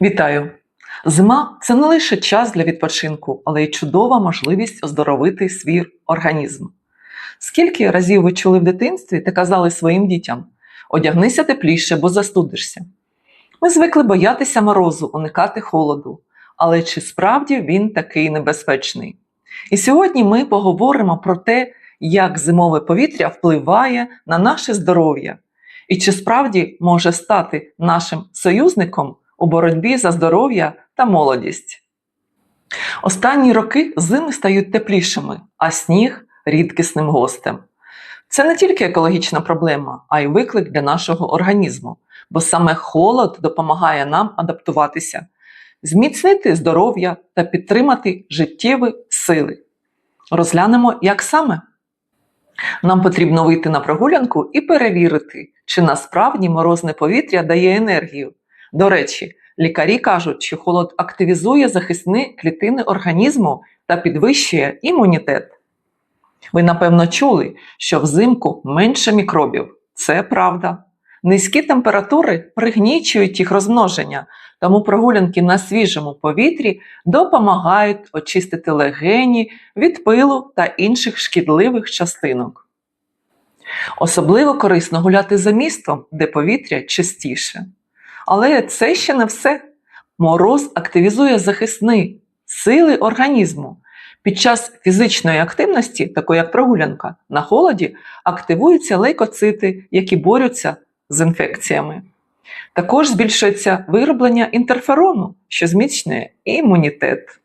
Вітаю! Зима це не лише час для відпочинку, але й чудова можливість оздоровити свій організм. Скільки разів ви чули в дитинстві та казали своїм дітям: одягнися тепліше, бо застудишся. Ми звикли боятися морозу, уникати холоду. Але чи справді він такий небезпечний? І сьогодні ми поговоримо про те, як зимове повітря впливає на наше здоров'я, і чи справді може стати нашим союзником у боротьбі за здоров'я та молодість. Останні роки зими стають теплішими, а сніг рідкісним гостем. Це не тільки екологічна проблема, а й виклик для нашого організму, бо саме холод допомагає нам адаптуватися, зміцнити здоров'я та підтримати життєві сили. Розглянемо, як саме. Нам потрібно вийти на прогулянку і перевірити, чи насправді морозне повітря дає енергію. До речі, лікарі кажуть, що холод активізує захисні клітини організму та підвищує імунітет. Ви, напевно, чули, що взимку менше мікробів. Це правда. Низькі температури пригнічують їх розмноження, тому прогулянки на свіжому повітрі допомагають очистити легені від пилу та інших шкідливих частинок. Особливо корисно гуляти за містом, де повітря чистіше. Але це ще не все. Мороз активізує захисні сили організму. Під час фізичної активності, такої як прогулянка, на холоді активуються лейкоцити, які борються з інфекціями. Також збільшується вироблення інтерферону, що зміцнює імунітет.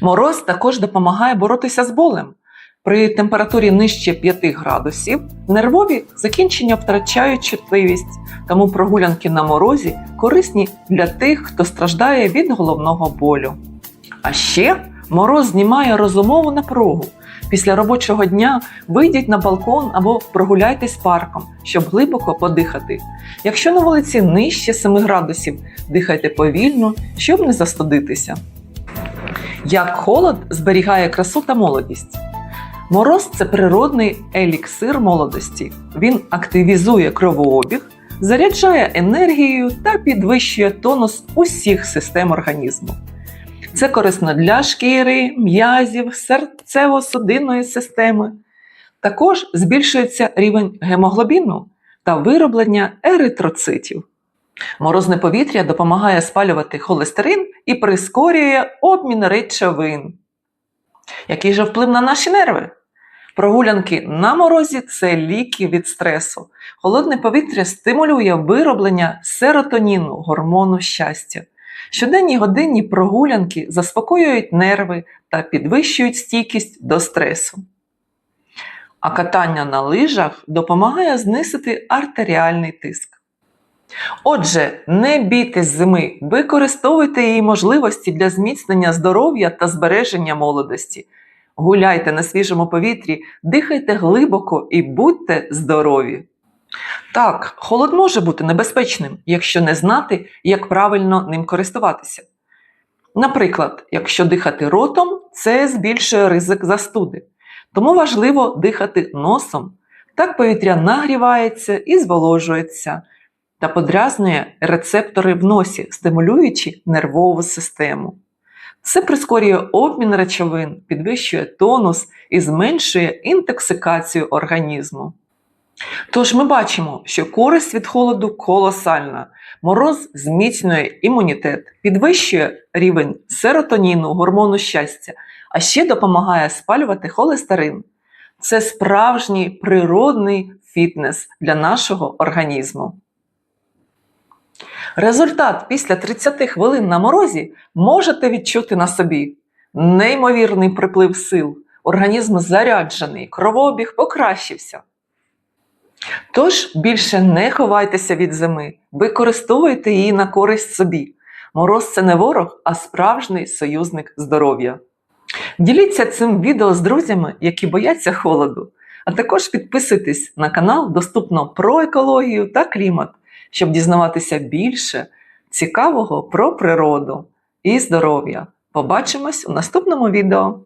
Мороз також допомагає боротися з болем. При температурі нижче 5 градусів нервові закінчення втрачають чутливість, тому прогулянки на морозі корисні для тих, хто страждає від головного болю. А ще мороз знімає розумову напругу. Після робочого дня вийдіть на балкон або прогуляйтесь парком, щоб глибоко подихати. Якщо на вулиці нижче 7 градусів, дихайте повільно, щоб не застудитися. Як холод зберігає красу та молодість? Мороз це природний еліксир молодості. Він активізує кровообіг, заряджає енергією та підвищує тонус усіх систем організму. Це корисно для шкіри, м'язів, серцево-судинної системи. Також збільшується рівень гемоглобіну та вироблення еритроцитів. Морозне повітря допомагає спалювати холестерин і прискорює обмін речовин. Який же вплив на наші нерви? Прогулянки на морозі це ліки від стресу. Холодне повітря стимулює вироблення серотоніну, гормону щастя. Щоденні годинні прогулянки заспокоюють нерви та підвищують стійкість до стресу. А катання на лижах допомагає знизити артеріальний тиск. Отже, не бійтесь зими, використовуйте її можливості для зміцнення здоров'я та збереження молодості. Гуляйте на свіжому повітрі, дихайте глибоко і будьте здорові! Так, холод може бути небезпечним, якщо не знати, як правильно ним користуватися. Наприклад, якщо дихати ротом, це збільшує ризик застуди. Тому важливо дихати носом. Так повітря нагрівається і зволожується та подрязнює рецептори в носі, стимулюючи нервову систему. Це прискорює обмін речовин, підвищує тонус і зменшує інтоксикацію організму. Тож ми бачимо, що користь від холоду колосальна. Мороз зміцнює імунітет, підвищує рівень серотоніну, гормону щастя, а ще допомагає спалювати холестерин. Це справжній природний фітнес для нашого організму. Результат після 30 хвилин на морозі можете відчути на собі. Неймовірний приплив сил, організм заряджений, кровообіг покращився. Тож більше не ховайтеся від зими, використовуйте її на користь собі. Мороз це не ворог, а справжній союзник здоров'я. Діліться цим відео з друзями, які бояться холоду, а також підписуйтесь на канал доступно про екологію та клімат, щоб дізнаватися більше цікавого про природу і здоров'я. Побачимось у наступному відео!